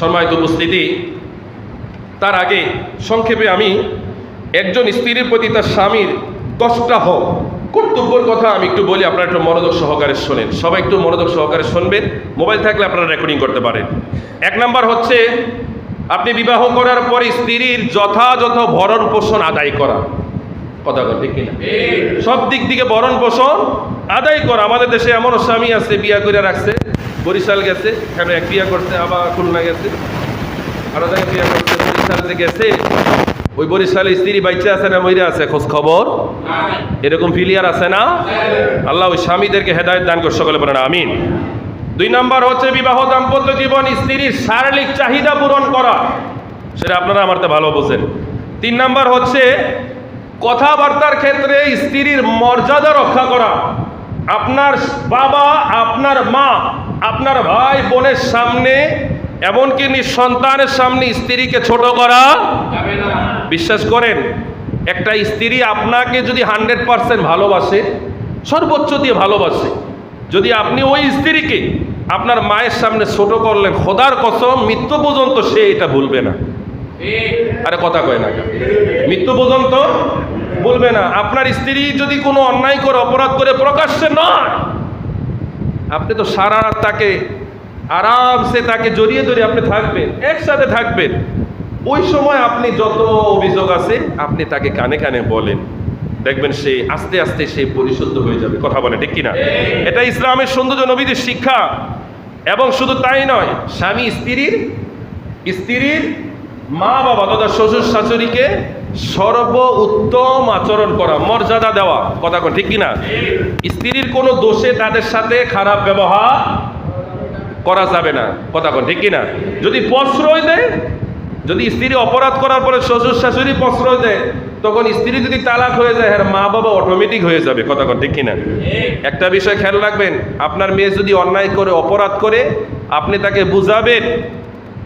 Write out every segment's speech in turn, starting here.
সম্মানিত উপস্থিতি, তার আগে সংক্ষেপে আমি একজন স্ত্রীর প্রতি তার স্বামীর দশটা হোক, কর্তব্যের কথা আমি একটু বলি, আপনারা একটু মনোযোগ সহকারে শোনেন। সবাই একটু মনোযোগ সহকারে শুনবেন, মোবাইল থাকলে আপনারা রেকর্ডিং করতে পারেন। এক নাম্বার হচ্ছে, আপনি বিবাহ করার পরে স্ত্রীর যথাযথ ভরণ পোষণ আদায় করা। কথা ঠিক কিনা? সব দিক থেকে বরণ পোষণ আদায় করা। আমাদের দেশে এমনও স্বামী আছে বিয়া করে রাখছে বরিশাল গেছে এখানে এক বিয়া করছে আবার খুলনা গেছে আরও জায়গায় বিয়া করছে বরিশালে গেছে ওই বরিশালে স্ত্রী বাচ্চা আছে না মহিলা আছে খোঁজ খবর? এরকম ফিলিয়ার আছে না? আল্লাহ ওই স্বামীদেরকে হেদায়ত দান করে সকলে বলেন আমিন। দুই নাম্বার হচ্ছে বিবাহ দাম্পত্য জীবন স্ত্রীর শারীরিক চাহিদা পূরণ করা। সেটা আপনারা আমার তো ভালো বোঝেন। তিন নাম্বার হচ্ছে কথাবার্তার ক্ষেত্রে স্ত্রীর মর্যাদা রক্ষা করা। আপনার বাবা, আপনার মা, আপনার ভাই বোনের সামনে, এমনকি সন্তানের সামনে স্ত্রীকে ছোট করা বিশ্বাস করেন, একটা স্ত্রী আপনাকে যদি হান্ড্রেড পারসেন্ট ভালোবাসে, সর্বোচ্চ দিয়ে ভালোবাসে, যদি আপনি ওই স্ত্রীকে আপনার মায়ের সামনে ছোট করলেন, খোদার কসম, মৃত্যু পর্যন্ত সে এটা ভুলবে না। আরে কথা কয় না মৃত্যু পর্যন্ত বলবে না, আপনার স্ত্রী যদি কোনো অন্যায় করে, অপরাধ করে, প্রকাশ্যে নয়। আপনি তো সারা তাকে আরামসে তাকে জড়িয়ে ধরে আপনি থাকবেন, একসাথে থাকবেন। ওই সময় আপনি যত অভিযোগ আছে, আপনি তাকে কানে কানে বলেন। দেখবেন সে আস্তে আস্তে সে পরিশুদ্ধ হয়ে যাবে। কথা বলে, ঠিক কিনা? এটা ইসলামের সৌন্দর্য নবীদের শিক্ষা। এবং শুধু তাই নয়, স্বামী স্ত্রীর স্ত্রীর মা বাবা তথা শ্বশুর শাশুড়িকে সর্ব উত্তম আচরণ করা, মর্যাদা দেওয়া। কথা কোন ঠিক কিনা? স্ত্রীর কোনো দোষে তাদের সাথে খারাপ ব্যবহার করা যাবে না। কথা কোন ঠিক কিনা? যদি প্রশ্রয় দেয়, যদি স্ত্রী অপরাধ করার পরে শ্বশুর শাশুড়ি প্রশ্রয় দেয়, তখন স্ত্রী যদি তালাক হয়ে যায় হ্যাঁ মা বাবা অটোমেটিক হয়ে যাবে। কথা কোন ঠিক কিনা? একটা বিষয় খেয়াল রাখবেন, আপনার মেয়ে যদি অন্যায় করে, অপরাধ করে, আপনি তাকে বুঝাবেন,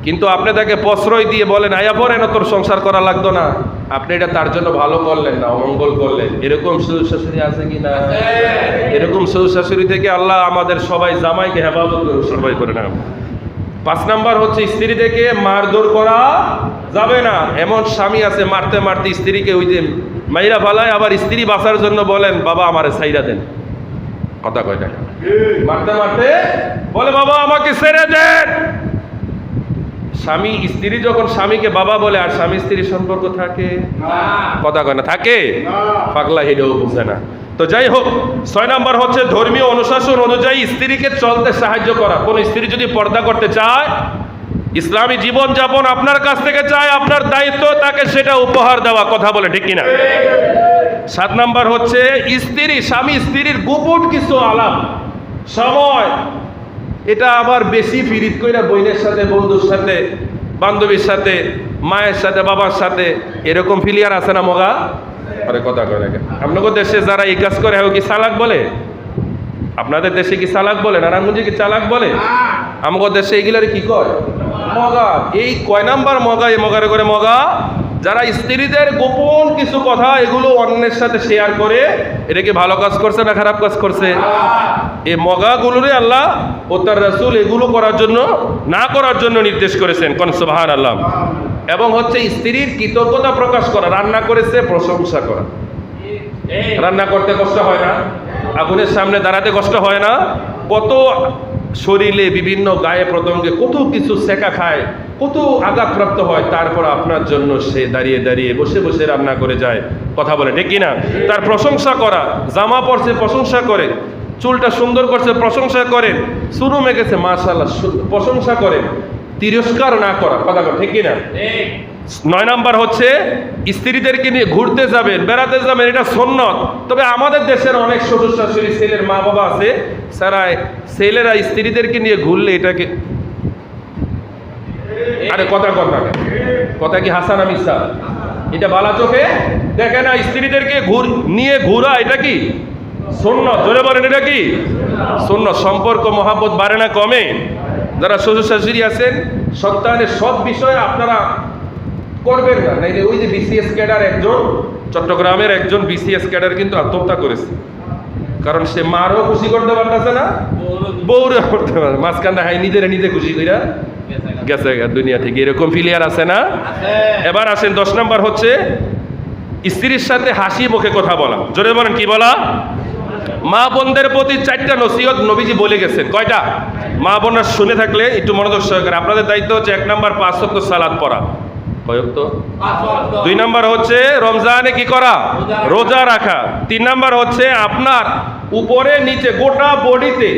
কিন্তু আপনি তাকে প্রশ্রয় দিয়ে বলেন, আয়া পড়েন তোর সংসার করা লাগতো না। আপনি এটা তার জন্য ভালো করলেন না, অমঙ্গল করলেন। এরকম শ্বশুর শাশুড়ি আছে কি না? এরকম শ্বশুর শাশুড়ি থেকে আল্লাহ আমাদের সবাই জামাইকে হেফাজত সবাই করে না পাঁচ নাম্বার হচ্ছে স্ত্রীদেরকে মারধর করা যাবে না। এমন স্বামী আছে, মারতে মারতে স্ত্রীকে ওই যে মাইরা ফালায়, আবার স্ত্রী বাঁচার জন্য বলেন, বাবা, আমারে সাইরা দেন। কথা কয় মারতে মারতে বলে, বাবা, আমাকে ছেড়ে দেন। স্বামী স্ত্রী যখন স্বামীকে বাবা বলে আর স্বামী স্ত্রীর সম্পর্ক থাকে? কথা কয় না থাকে? পাগলা হেরেও বুঝে না। তো যাই হোক ছয় নাম্বার হচ্ছে ধর্মীয় অনুশাসন অনুযায়ী স্ত্রীকে চলতে সাহায্য করা। কোনো স্ত্রী যদি পর্দা করতে চায় ইসলামী জীবন যাপন আপনার কাছ থেকে চায় আপনার দায়িত্ব তাকে সেটা উপহার দেওয়া কথা বলে ঠিক কিনা? সাত নাম্বার হচ্ছে স্ত্রী স্বামী স্ত্রীর গোপন কিছু আলাপ সময় এটা আবার বেশি ফিরিত কইরা বইনের সাথে বন্ধুর সাথে বান্ধবীর সাথে মায়ের সাথে বাবার সাথে এরকম ফিলিয়ার আছে না মগা? আরে কথা কয় না আপনাদের দেশে যারা এই কাজ করে হ্যাঁ কি চালাক বলে? আপনাদের দেশে কি চালাক বলে? নারায়ণগঞ্জে কি চালাক বলে? আমাদের দেশে এগুলার কি কয়? মগা। এই কয় নাম্বার মগা এই মগারে করে মগা? যারা স্ত্রীদের গোপন কিছু কথা এগুলো অন্যের সাথে শেয়ার করে এটা কি ভালো কাজ করছে না খারাপ কাজ করছে? এই মগাগুলোরে আল্লাহ ও তার রাসুল এগুলো করার জন্য, না করার জন্য নির্দেশ করেছেন, কোন সুবহান আল্লাহ এবং হচ্ছে স্ত্রীর কৃতজ্ঞতা প্রকাশ করা, রান্না করেছে, প্রশংসা করা। রান্না করতে কষ্ট হয় না? আগুনের সামনে দাঁড়াতে কষ্ট হয় না? কত শরীরে বিভিন্ন গায়ে প্রতঙ্গে কত কিছু সেকা খায়, কত আঘাতপ্রাপ্ত হয়, তারপর আপনার জন্য সে দাঁড়িয়ে দাঁড়িয়ে বসে বসে রান্না করে যায়। কথা বলে, ঠিক কিনা? তার প্রশংসা করা, জামা পরছে, প্রশংসা করে, চুলটা সুন্দর করছে, প্রশংসা করেন শুরু মেগেছে মার্শাল্লাহ প্রশংসা করেন তিরস্কার না করা। কথা ঠিক কিনা? নয় নাম্বার হচ্ছে, স্ত্রীদেরকে নিয়ে ঘুরতে যাবেন, বেড়াতে যাবেন, এটা সন্ন্যত তবে আমাদের দেশের অনেক শ্বশুর শাশুড়ি ছেলের মা বাবা আছে যারা ছেলেরা স্ত্রীদেরকে নিয়ে ঘুরলে এটাকে আরে, কথা কথা কথা কি হাসান আমি স্যার এটা বালা চোখে? দেখে না, স্ত্রীদেরকে ঘুর নিয়ে ঘুরা, এটা কি? শূন্য জোরে বলেন, এটা কি? শূন্য সম্পর্ক, মহাব্বত বাড়ে না, কমে। যারা শ্বশুর শাশুড়ি আছেন সন্তানের সব বিষয়ে আপনারা করবেন না। নাইলে ওই যে বিসিএস ক্যাডার একজন চট্টগ্রামের একজন বিসিএস ক্যাডার কিন্তু আত্মহত্যা করেছে। কারণ সে মারও খুশি করতে পারতেছে না বউরে করতে পারে মাঝখানটা হাই নিজেরা নিজে খুশি কইরা গেছে দুনিয়া থেকে। এরকম ফিলিয়ার আছে না? এবার আসেন দশ নম্বর হচ্ছে স্ত্রীর সাথে হাসি মুখে কথা বলা। জোরে বলেন কি বলা? মা বোনদের প্রতি চারটা নসিহত নবীজি বলে গেছেন। কয়টা? মা বোনরা শুনে থাকলে একটু মনোযোগ সহকারে। আপনাদের দায়িত্ব হচ্ছে এক নাম্বার পাঁচ সপ্তাহ সালাদ পড়া। দুই নাম্বার হচ্ছে রমজানে কি করা? রোজা রাখা। তিন নাম্বার হচ্ছে আপনার উপরে, নিচে, গোটা বডিতে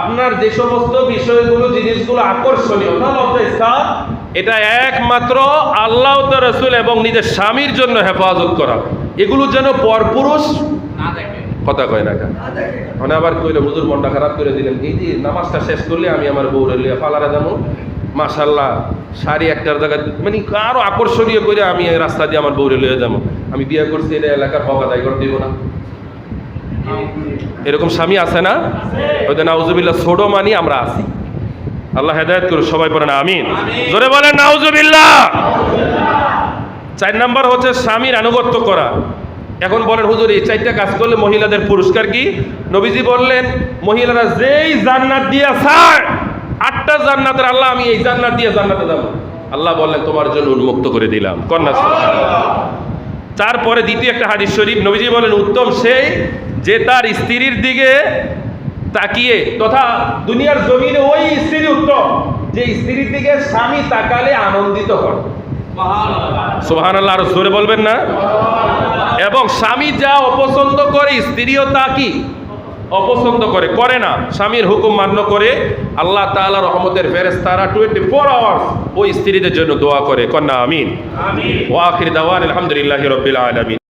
আপনার যে সমস্ত বিষয়গুলো, জিনিসগুলো আকর্ষণীয় এটা একমাত্র আল্লাহ রসুল এবং নিজের স্বামীর জন্য হেফাজত করা। এগুলো যেন পরপুরুষ কথা কয় না কেন? মানে আবার কইলে হুজুর মনটা খারাপ করে দিলেন এই যে নামাজটা শেষ করলে আমি আমার বউরে লিয়ে পালারে যাব। মাশাল্লাহ শাড়ি একটার জায়গায় মানে আরও আকর্ষণীয় করে আমি এই রাস্তা দিয়ে আমার বউরে লিয়ে যাব। আমি বিয়ে করছি এটা এলাকার হক আদায় করতে দিব না। এরকম স্বামী আছে না? ওদের নাউজুবিল্লাহ ছোট মানি আমরা আছি। আল্লাহ হেদায়ত করুন সবাই বলেন আমিন। জোরে বলেন নাউজুবিল্লাহ। চার নাম্বার হচ্ছে স্বামীর আনুগত্য করা। এখন বলেন, হুজুর, এই চারটা কাজ করলে মহিলাদের পুরস্কার কি? নবীজি বললেন, মহিলারা যেই জান্নাত দিয়া ছাড় আটটা জান্নাতের আল্লাহ, আমি এই জান্নাত দিয়ে জান্নাতে যাব। আল্লাহ বললেন, তোমার জন্য উন্মুক্ত করে দিলাম। কন্যা তারপরে দ্বিতীয় একটা হাদিস শরীফ, নবীজি বলেন, উত্তম সেই যে তার স্ত্রীর দিকে তাকিয়ে, তথা দুনিয়ার জমিনে ওই স্ত্রী উত্তম, যে স্ত্রীর দিকে স্বামী তাকালে আনন্দিত হয় সোহান আল্লাহ আরও জোরে বলবেন না? এবং স্বামী যা অপছন্দ করে স্ত্রীও তা কি? অপছন্দ করে করে না। স্বামীর হুকুম মান্য করে আল্লাহ তাআলা রহমতের ফেরেস তারা টোয়েন্টি ফোর আওয়ার্স ওই স্ত্রীদের জন্য দোয়া করে। কন্যা আমিন। ওয়াখির দাওয়ান আলহামদুলিল্লাহ রবিল আলমিন।